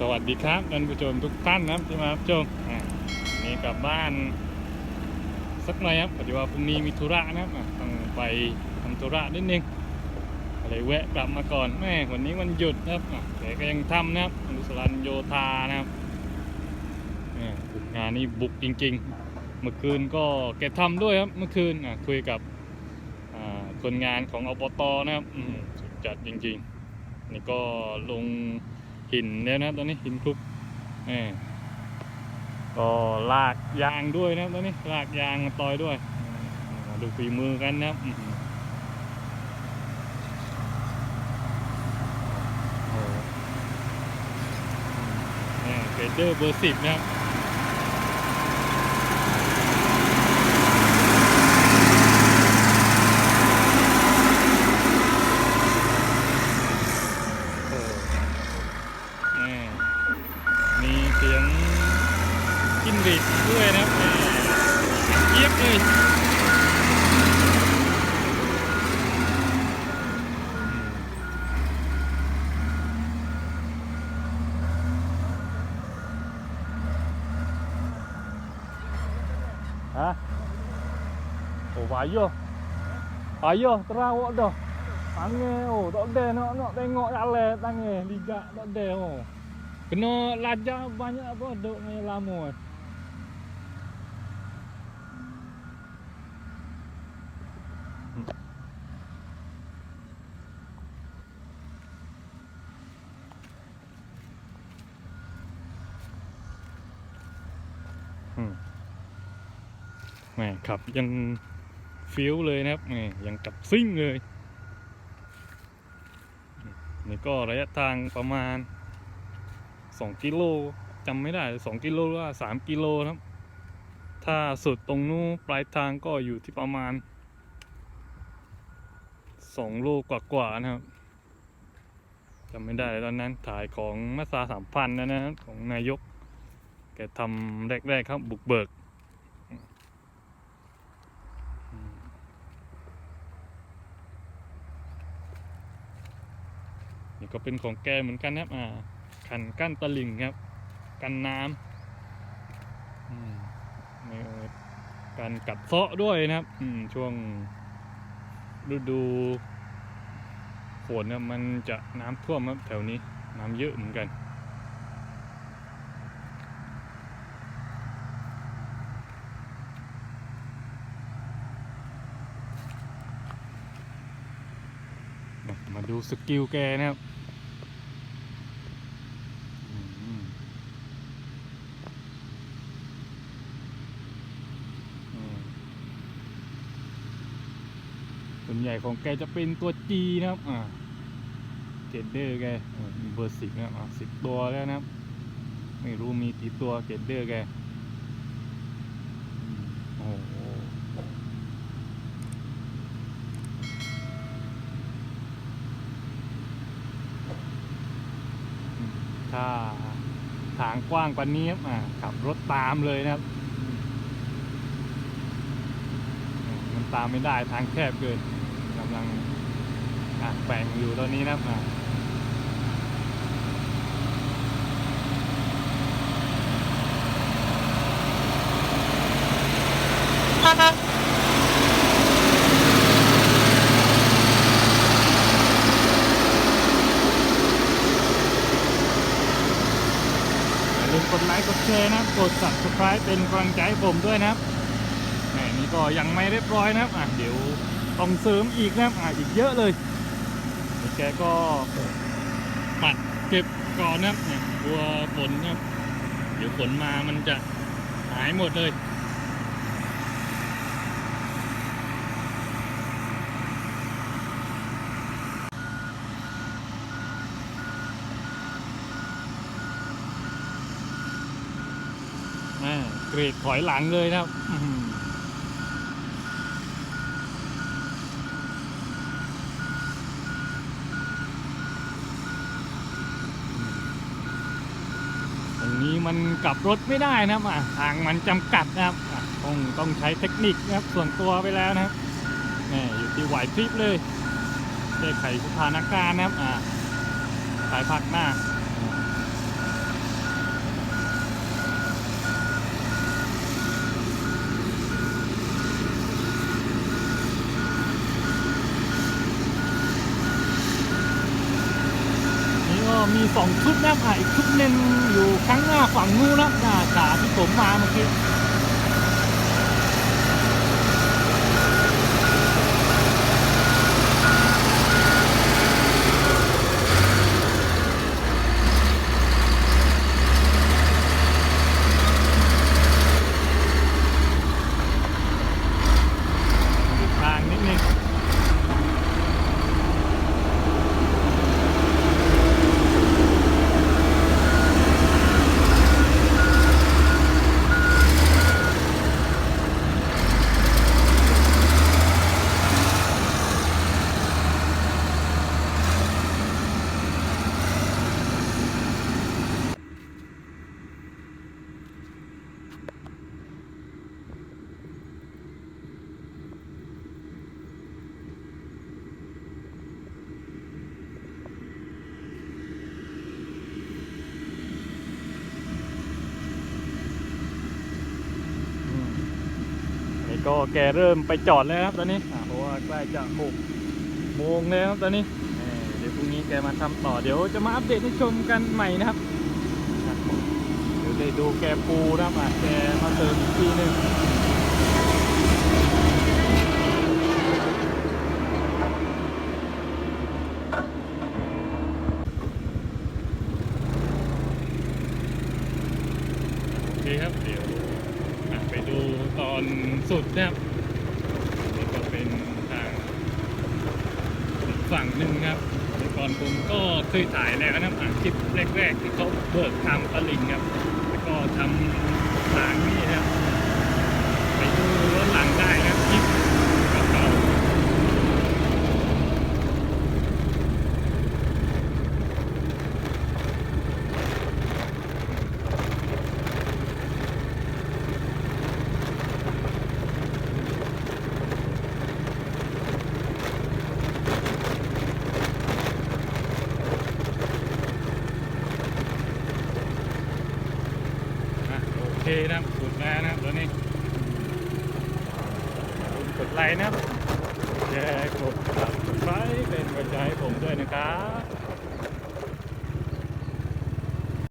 สวัสดีครับท่านผู้ชมทุกท่านนะครับที่มารับชมนี่กลับบ้าน สักหน่อยครับพอดีว่าพรุ่งนี้มีธุระนะครับต้องไปทำธุระนิดนึงก็เลยแวะกลับมาก่อนแม่วันนี้วันหยุดนะครับแต่ก็ยังทำนะครับอนุสรันโยธานะครับงานนี้บุกจริง ๆ เมื่อคืนก็แกทำด้วยครับเมื่อคืนะคุยกับคนงานของอบตนะครับอืมสุดจัดจริงๆนี่ก็ลง หินแล้วนะตอนนี้หินคลุกนี่ก็ลากยางด้วยนะตอนนี้ลากยางมาต่อยด้วยมาดูฝีมือกันนะครับโอ้โหเนี่ยเกเดอร์เบอร์สิบนะครับ Ha? Oh, payo. Payo terang awak dah. Tangi oh, tak ada nak nak tengok ale tangi liga tak ada oh. Kena lajar banyak apa duk ni lama. Eh. แหม่ขับยังฟิวเลยนะครับแหม่ยังกับซิ่งเลย นี่ก็ระยะทางประมาณ 2 กิโลจำไม่ได้ 2 กิโลหรือว่า 3 กิโลนะครับ ถ้าสุดตรงนู้นปลายทางก็อยู่ที่ประมาณ 2 โลกว่าๆนะครับจำไม่ได้ตอนนั้นถ่ายของมาซาสามพันนะนะครับของนายกแกทำแรกๆครับบุกเบิก นี่ก็เป็นของแกเหมือนกันนะครับอ่าขันกั้นตลิ่งครับ กันน้ำอืมมีการกัดเซาะด้วยนะครับช่วงฤดูฝนเนี่ยมันจะน้ำท่วมครับแถวนี้น้ำเยอะเหมือนกันมาดูสกิลแกนะครับอืมอืม ส่วนใหญ่ของแกจะเป็นตัว G นะครับ อ่าเกดเดอร์แกอ่ามีเบอร์สิบนะครับอ่าสิบตัวแล้วนะครับ ไม่รู้มีกี่ตัวเกดเดอร์แกโอ้โหถ้าทางกว้างกว่านี้ครับอ่าขับรถตามเลยนะครับมันตามไม่ได้ทางแคบเกิน ลังแบ่งอยู่ตอนนี้นะครับอ่าอย่าลืมกดไลค์กดแชร์นะกด subscribe เป็นกำลังใจให้ผมด้วยนะครับแหมนี่ก็ยังไม่เรียบร้อยนะครับอะเดี๋ยว ต้องเสริมอีกนะครับอะอีกเยอะเลยแกก็ปัดเก็บก่อนนะครับเนี่ยกลัวฝนนะครับ เดี๋ยวฝนมามันจะหายหมดเลยแม่เกรดถอยหลังเลยนะครับอื้อหือตรงนี้ มันกลับรถไม่ได้นะครับอะทางมันจำกัดนะครับอะต้องต้องใช้เทคนิคนะครับส่วนตัวไปแล้วนะครับนี่อยู่ที่ไหวพริบเลยแก้ไขสถานการณ์นะครับอะสายพักหน้า มี สองชุดนะครับอะอีกชุดหนึ่งอยู่ข้างหน้าฝั่งนู้นนะหน้าขาที่ผมมาเมื่อกี้ ก็แกเริ่มไปจอดแล้วครับตอนนี้เพราะว่าใกล้จะหกโมงแล้วครับตอนนี้เดี๋ยวพรุ่งนี้แกมาทำต่อเดี๋ยวจะมาอัปเดตให้ชมกันใหม่นะครับเดี๋ยวได้ดูแกปูนะครับแกมาเติมอีกทีหนึ่งโอเคครับเดี๋ยว ตอนสุดนะครับนี่ก็เป็นทางฝั่งหนึ่งครับเมื่อก่อนผมก็เคยถ่ายแล้วนะครับคลิปแรก ๆ ที่เขาเบิกทำตลิงครับ แล้วก็ทำทางนี่นะครับ ไปดูรถหลังได้นะครับคลิปเก่าๆ อะโอ เคนะครับสุดแล้วนะครับตอนนี้อย่าลืมกดไลค์นะแชร์กด subscribe เป็นกำลังใจายผมด้วยนะครับ